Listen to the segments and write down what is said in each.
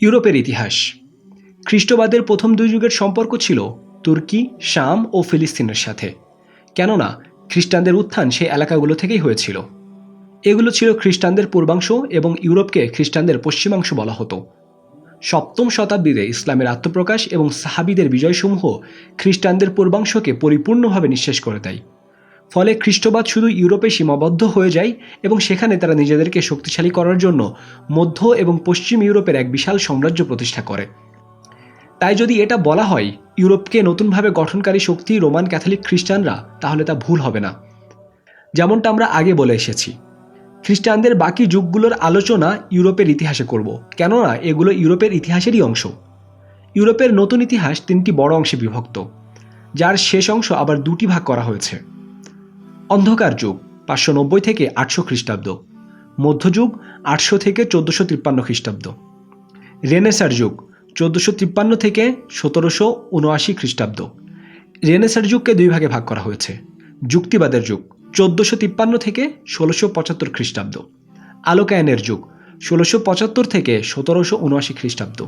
ইউরোপের ইতিহাস। খ্রিস্টবাদের প্রথম দুই যুগের সম্পর্ক ছিল তুর্কি, শাম ও ফিলিস্তিনের সাথে। কেননা খ্রিস্টানদের উত্থান সেই এলাকাগুলো থেকেই হয়েছিল। এগুলো ছিল খ্রিস্টানদের পূর্বাংশ এবং ইউরোপকে খ্রিস্টানদের পশ্চিমাংশ বলা হতো। সপ্তম শতাব্দীতে ইসলামের আত্মপ্রকাশ এবং সাহাবিদের বিজয়সমূহ খ্রিস্টানদের পূর্বাংশকে পরিপূর্ণভাবে নিঃশেষ করে দেয়। ফলে খ্রিস্টবাদ শুধু ইউরোপে সীমাবদ্ধ হয়ে যায় এবং সেখানে তারা নিজেদেরকে শক্তিশালী করার জন্য মধ্য এবং পশ্চিম ইউরোপের এক বিশাল সাম্রাজ্য প্রতিষ্ঠা করে। তাই যদি এটা বলা হয়, ইউরোপকে নতুনভাবে গঠনকারী শক্তি রোমান ক্যাথলিক খ্রিস্টানরা, তাহলে তা ভুল হবে না। যেমনটা আমরা আগে বলে এসেছি। খ্রিস্টানদের বাকি যুগগুলোর আলোচনা ইউরোপের ইতিহাসে করব, কেননা এগুলো ইউরোপের ইতিহাসেরই অংশ। ইউরোপের নতুন ইতিহাস তিনটি বড় অংশে বিভক্ত, যার শেষ অংশ আবার দুটি ভাগ করা হয়েছে। অন্ধকার যুগ, পাঁচশো নব্বই থেকে আটশো খ্রিস্টাব্দ। মধ্যযুগ আটশো থেকে চোদ্দোশো তিপ্পান্ন খ্রিস্টাব্দ। রেনেসার যুগ, চোদ্দোশো তিপ্পান্ন থেকে সতেরোশো উনআশি খ্রিস্টাব্দ। রেনেসার যুগকে দুই ভাগে ভাগ করা হয়েছে। যুক্তিবাদের যুগ, চোদ্দোশো তিপ্পান্ন থেকে ষোলোশো পঁচাত্তর খ্রিস্টাব্দ। আলোকায়নের যুগ, ষোলোশো পঁচাত্তর থেকে সতেরোশো উনআশি খ্রিস্টাব্দ।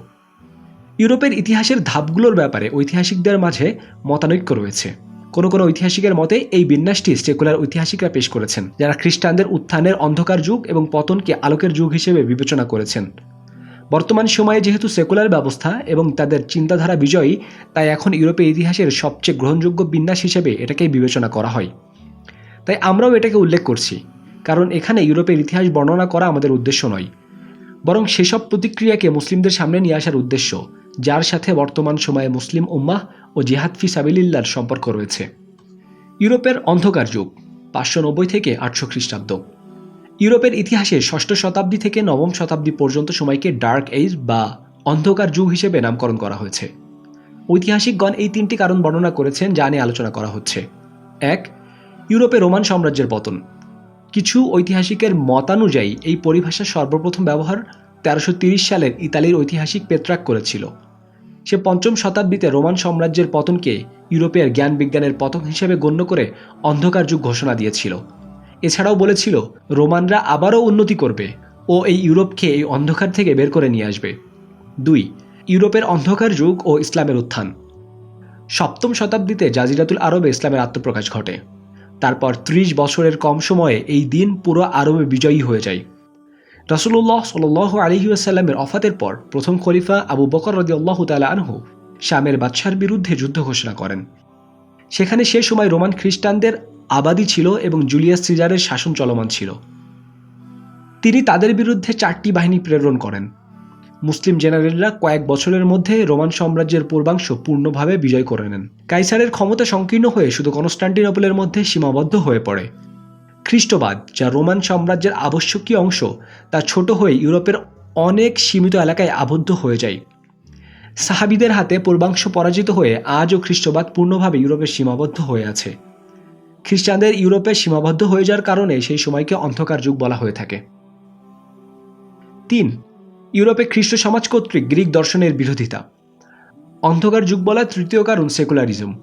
ইউরোপের ইতিহাসের ধাপগুলোর ব্যাপারে ঐতিহাসিকদের মাঝে মতানৈক্য রয়েছে। কোনো কোনো ঐতিহাসিকের মতে এই বিন্যাসটি সেকুলার ঐতিহাসিকরা পেশ করেছেন, যারা খ্রিস্টানদের উত্থানের অন্ধকার যুগ এবং পতনকে আলোকের যুগ হিসেবে বিবেচনা করেছেন। বর্তমান সময়ে যেহেতু সেকুলার ব্যবস্থা এবং তাদের চিন্তাধারা বিজয়ী, তাই এখন ইউরোপের ইতিহাসের সবচেয়ে গ্রহণযোগ্য বিন্যাস হিসেবে এটাকেই বিবেচনা করা হয়। তাই আমরাও এটাকে উল্লেখ করছি, কারণ এখানে ইউরোপের ইতিহাস বর্ণনা করা আমাদের উদ্দেশ্য নয়। বরং সেসব প্রতিক্রিয়াকে মুসলিমদের সামনে নিয়ে আসার উদ্দেশ্য, যার সাথে বর্তমান সময়ে মুসলিম উম্মাহ ও জিহাদ ফি সাবিলিল্লার সম্পর্ক রয়েছে। ইউরোপের অন্ধকার যুগ, পাঁচশো নব্বই থেকে আটশো খ্রিস্টাব্দ। ইউরোপের ইতিহাসে ষষ্ঠ শতাব্দী থেকে নবম শতাব্দী পর্যন্ত সময়কে ডার্ক এজ বা অন্ধকার যুগ হিসেবে নামকরণ করা হয়েছে। ঐতিহাসিকগণ এই তিনটি কারণ বর্ণনা করেছেন যা নিয়ে আলোচনা করা হচ্ছে। এক, ইউরোপে রোমান সাম্রাজ্যের পতন। কিছু ঐতিহাসিকের মতানুযায়ী এই পরিভাষার সর্বপ্রথম ব্যবহার তেরোশো সালের ইতালির ঐতিহাসিক পেত্রাক করেছিল। সে পঞ্চম শতাব্দীতে রোমান সাম্রাজ্যের পতনকে ইউরোপের জ্ঞান বিজ্ঞানের পতন হিসেবে গণ্য করে অন্ধকার যুগ ঘোষণা দিয়েছিল। এছাড়াও বলেছিল, রোমানরা আবারও উন্নতি করবে ও এই ইউরোপকে এই অন্ধকার থেকে বের করে নিয়ে আসবে। দুই, ইউরোপের অন্ধকার যুগ ও ইসলামের উত্থান। সপ্তম শতাব্দীতে জাজিরাতুল আরবে ইসলামের আত্মপ্রকাশ ঘটে। তারপর ত্রিশ বছরের কম সময়ে এই দিন পুরো আরবে বিজয়ী হয়ে যায়। রসুল্লাহ সাল আলহিউসাল্লামের অফাতের পর প্রথম খলিফা আবু বকর রদি আল্লাহ তালা আনহু শামের বাদশার বিরুদ্ধে যুদ্ধ ঘোষণা করেন। সেখানে সে সময় রোমান খ্রিস্টানদের আবাদি ছিল এবং জুলিয়াস সিজারের শাসন চলমান ছিল। তিনি তাদের বিরুদ্ধে চারটি বাহিনী প্রেরণ করেন। মুসলিম জেনারেলরা কয়েক বছরের মধ্যে রোমান সাম্রাজ্যের পূর্বাংশ পূর্ণভাবে বিজয় করে নেন। কাইসারের ক্ষমতা সংকীর্ণ হয়ে শুধু কনস্টান্টিনোপলের মধ্যে সীমাবদ্ধ হয়ে পড়ে। খ্রিস্টবাদ, যা রোমান সাম্রাজ্যের আবশ্যকীয় অংশ, তা ছোট হয়ে ইউরোপের অনেক সীমিত এলাকায় আবদ্ধ হয়ে যায়। সাহাবিদের হাতে পূর্বাংশ পরাজিত হয়ে আজও খ্রিস্টবাদ পূর্ণভাবে ইউরোপে সীমাবদ্ধ হয়ে আছে। খ্রিস্টানদের ইউরোপে সীমাবদ্ধ হয়ে যাওয়ার কারণে সেই সময়কে অন্ধকার যুগ বলা হয়ে থাকে। তিন, ইউরোপে খ্রিস্ট সমাজ কর্তৃক গ্রিক দর্শনের বিরোধিতা। অন্ধকার যুগ বলার তৃতীয় কারণ সেকুলারিজম।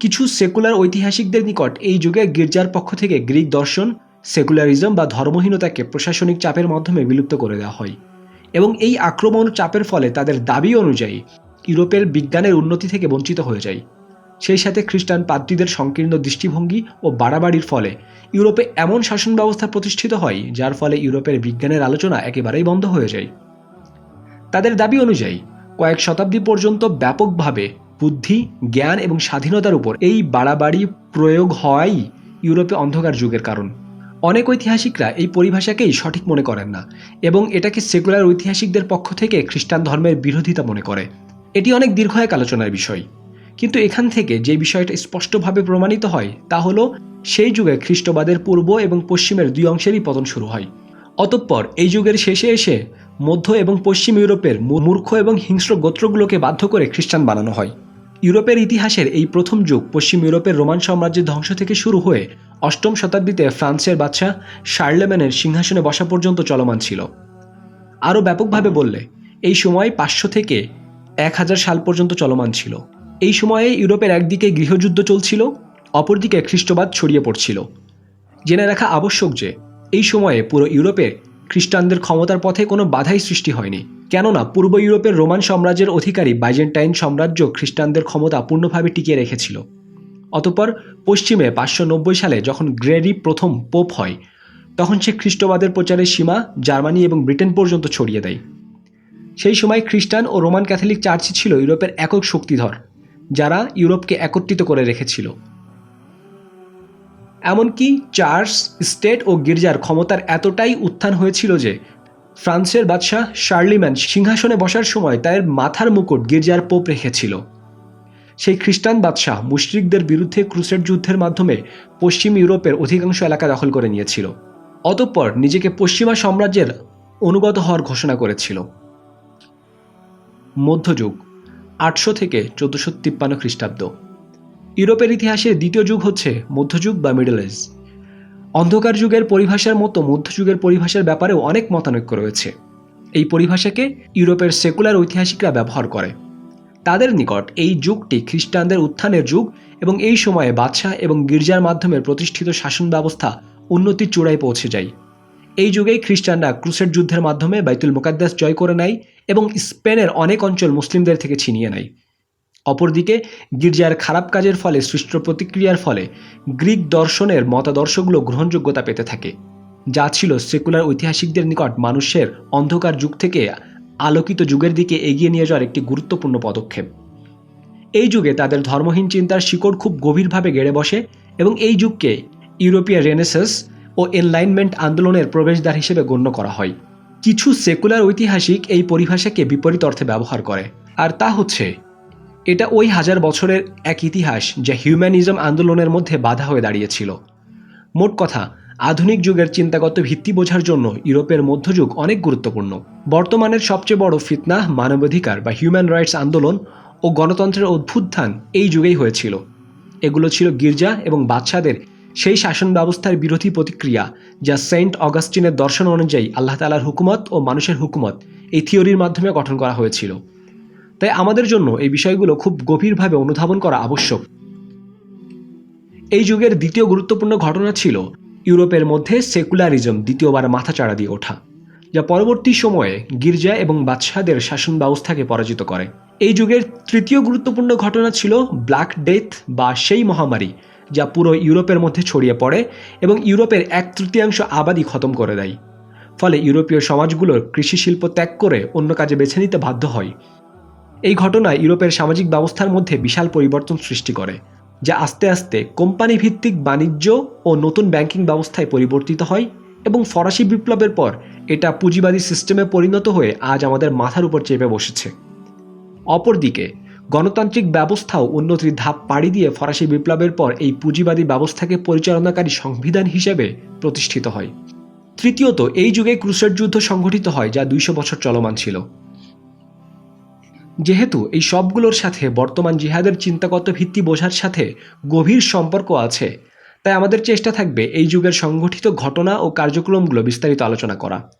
কিছু সেকুলার ঐতিহাসিকদের নিকট এই যুগে গির্জার পক্ষ থেকে গ্রিক দর্শন, সেকুলারিজম বা ধর্মহীনতাকে প্রশাসনিক চাপের মাধ্যমে বিলুপ্ত করে দেওয়া হয় এবং এই আক্রমণ চাপের ফলে তাদের দাবি অনুযায়ী ইউরোপের বিজ্ঞানের উন্নতি থেকে বঞ্চিত হয়ে যায়। সেই সাথে খ্রিস্টান পাদ্রীদের সংকীর্ণ দৃষ্টিভঙ্গি ও বাড়াবাড়ির ফলে ইউরোপে এমন শাসন ব্যবস্থা প্রতিষ্ঠিত হয়, যার ফলে ইউরোপের বিজ্ঞানের আলোচনা একেবারেই বন্ধ হয়ে যায়। তাদের দাবি অনুযায়ী, কয়েক শতাব্দী পর্যন্ত ব্যাপকভাবে বুদ্ধি, জ্ঞান এবং স্বাধীনতার উপর এই বাড়াবাড়ি প্রয়োগ হওয়াই ইউরোপে অন্ধকার যুগের কারণ। অনেক ঐতিহাসিকরা এই পরিভাষাকেই সঠিক মনে করেন না এবং এটাকে সেকুলার ঐতিহাসিকদের পক্ষ থেকে খ্রিস্টান ধর্মের বিরোধিতা মনে করে। এটি অনেক দীর্ঘ এক আলোচনার বিষয়। কিন্তু এখান থেকে যে বিষয়টা স্পষ্টভাবে প্রমাণিত হয় তা হলো, সেই যুগে খ্রিস্টবাদের পূর্ব এবং পশ্চিমের দুই অংশেরই পতন শুরু হয়। অতঃপর এই যুগের শেষে এসে মধ্য এবং পশ্চিম ইউরোপের মূর্খ এবং হিংস্র গোত্রগুলোকে বাধ্য করে খ্রিস্টান বানানো হয়। ইউরোপের ইতিহাসের এই প্রথম যুগ পশ্চিম ইউরোপের রোমান সাম্রাজ্যের ধ্বংস থেকে শুরু হয়ে অষ্টম শতাব্দীতে ফ্রান্সের বাদশাহ শার্লেম্যানের সিংহাসনে বসা পর্যন্ত চলমান ছিল। আরও ব্যাপকভাবে বললে, এই সময় পাঁচশো থেকে এক হাজার সাল পর্যন্ত চলমান ছিল। এই সময়ে ইউরোপের একদিকে গৃহযুদ্ধ চলছিল, অপরদিকে খ্রিস্টবাদ ছড়িয়ে পড়ছিল। জেনে রাখা আবশ্যক যে, এই সময়ে পুরো ইউরোপের খ্রিস্টানদের ক্ষমতার পথে কোনো বাধাই সৃষ্টি হয়নি। কেননা, পূর্ব ইউরোপের রোমান সাম্রাজ্যের অধিকারী বাইজেন্টাইন সাম্রাজ্য খ্রিস্টানদের ক্ষমতা পূর্ণভাবে টিকিয়ে রেখেছিল। অতপর পশ্চিমে পাঁচশো নব্বই সালে যখন গ্রেরি প্রথম পোপ হয়, তখন সে খ্রিস্টবাদের প্রচারের সীমা জার্মানি এবং ব্রিটেন পর্যন্ত ছড়িয়ে দেয়। সেই সময় খ্রিস্টান ও রোমান ক্যাথলিক চার্চই ছিল ইউরোপের একক শক্তিধর, যারা ইউরোপকে একত্রিত করে রেখেছিল। এমনকি চার্চ স্টেট ও গির্জার ক্ষমতার এতটাই উত্থান হয়েছিল যে ফ্রান্সের বাদশাহ শার্লিম্যান সিংহাসনে বসার সময় তার মাথার মুকুট গির্জার পোপ রেখেছিল। সেই খ্রিস্টান বাদশাহ মুশরিকদের বিরুদ্ধে ক্রুসেড যুদ্ধের মাধ্যমে পশ্চিম ইউরোপের অধিকাংশ এলাকা দখল করে নিয়েছিল। অতঃপর নিজেকে পশ্চিমা সাম্রাজ্যের অনুগত হওয়ার ঘোষণা করেছিল। মধ্যযুগ, আটশো থেকে চোদ্দশো তিপ্পান্ন খ্রিস্টাব্দ। ইউরোপের ইতিহাসের দ্বিতীয় যুগ হচ্ছে মধ্যযুগ বা মিডল এজ। অন্ধকার যুগের পরিভাষার মতো মধ্যযুগের পরিভাষার ব্যাপারেও অনেক মতানৈক্য রয়েছে। এই পরিভাষাকে ইউরোপের সেকুলার ঐতিহাসিকরা ব্যবহার করে। তাদের নিকট এই যুগটি খ্রিস্টানদের উত্থানের যুগ এবং এই সময়ে বাদশাহ এবং গির্জার মাধ্যমে প্রতিষ্ঠিত শাসন ব্যবস্থা উন্নতির চূড়ায় পৌঁছে যায়। এই যুগেই খ্রিস্টানরা ক্রুসেড যুদ্ধের মাধ্যমে বাইতুল মোকাদ্দাস জয় করে নেয় এবং স্পেনের অনেক অঞ্চল মুসলিমদের থেকে ছিনিয়ে নেয়। অপরদিকে গির্জার খারাপ কাজের ফলে, সৃষ্ট প্রতিক্রিয়ার ফলে গ্রিক দর্শনের মতাদর্শগুলো গ্রহণযোগ্যতা পেতে থাকে, যা ছিল সেকুলার ঐতিহাসিকদের নিকট মানুষের অন্ধকার যুগ থেকে আলোকিত যুগের দিকে এগিয়ে নিয়ে যাওয়ার একটি গুরুত্বপূর্ণ পদক্ষেপ। এই যুগে তাদের ধর্মহীন চিন্তার শিকড় খুব গভীরভাবে গেড়ে বসে এবং এই যুগকে ইউরোপীয় রেনেসেস ও এনলাইনমেন্ট আন্দোলনের প্রবেশদ্বার হিসেবে গণ্য করা হয়। কিছু সেকুলার ঐতিহাসিক এই পরিভাষাকে বিপরীত অর্থে ব্যবহার করে, আর তা হচ্ছে এটা ওই হাজার বছরের এক ইতিহাস যা হিউম্যানিজম আন্দোলনের মধ্যে বাধা হয়ে দাঁড়িয়েছিল। মোট কথা, আধুনিক যুগের চিন্তাগত ভিত্তি বোঝার জন্য ইউরোপের মধ্যযুগ অনেক গুরুত্বপূর্ণ। বর্তমানের সবচেয়ে বড় ফিতনা, মানবাধিকার বা হিউম্যান রাইটস আন্দোলন ও গণতন্ত্রের অভ্যুত্থান এই যুগেই হয়েছিল। এগুলো ছিল গির্জা এবং বাদশাদের সেই শাসন ব্যবস্থার বিরোধী প্রতিক্রিয়া যা সেন্ট অগাস্টিনের দর্শন অনুযায়ী আল্লাহ তালার হুকুমত ও মানুষের হুকুমত এই থিওরির মাধ্যমে গঠন করা হয়েছিল। তাই আমাদের জন্য এই বিষয়গুলো খুব গভীরভাবে অনুধাবন করা আবশ্যক। এই যুগের দ্বিতীয় গুরুত্বপূর্ণ ঘটনা ছিল ইউরোপের মধ্যে সেকুলারিজম দ্বিতীয়বার মাথাচাড়া দিয়ে ওঠা, যা পরবর্তী সময়ে গির্জা এবং বাদশাহদের শাসন ব্যবস্থাকে পরাজিত করে। এই যুগের তৃতীয় গুরুত্বপূর্ণ ঘটনা ছিল ব্ল্যাক ডেথ বা সেই মহামারী, যা পুরো ইউরোপের মধ্যে ছড়িয়ে পড়ে এবং ইউরোপের এক তৃতীয়াংশ আবাদি খতম করে দেয়। ফলে ইউরোপীয় সমাজগুলোর কৃষি শিল্প ত্যাগ করে অন্য কাজে বেছে নিতে বাধ্য হয়। এই ঘটনা ইউরোপের সামাজিক ব্যবস্থার মধ্যে বিশাল পরিবর্তন সৃষ্টি করে, যা আস্তে আস্তে কোম্পানি ভিত্তিক বাণিজ্য ও নতুন ব্যাংকিং ব্যবস্থায় পরিবর্তিত হয় এবং ফরাসি বিপ্লবের পর এটা পুঁজিবাদী সিস্টেমে পরিণত হয়ে আজ আমাদের মাথার উপর চেপে বসেছে। অপরদিকে, গণতান্ত্রিক ব্যবস্থাও উন্নতির ধাপ পাড়ি দিয়ে ফরাসি বিপ্লবের পর এই পুঁজিবাদী ব্যবস্থাকে পরিচালনাকারী সংবিধান হিসেবে প্রতিষ্ঠিত হয়। তৃতীয়ত, এই যুগে ক্রুসেড যুদ্ধ সংঘটিত হয়, যা দুইশো বছর চলমান ছিল। যেহেতু এই সবগুলোর সাথে বর্তমান জিহাদের চিন্তাগত ভিত্তি বোঝার সাথে গভীর সম্পর্ক আছে, তাই আমাদের চেষ্টা থাকবে এই যুগের সংগঠিত ঘটনা ও কার্যক্রমগুলো বিস্তারিত আলোচনা করা।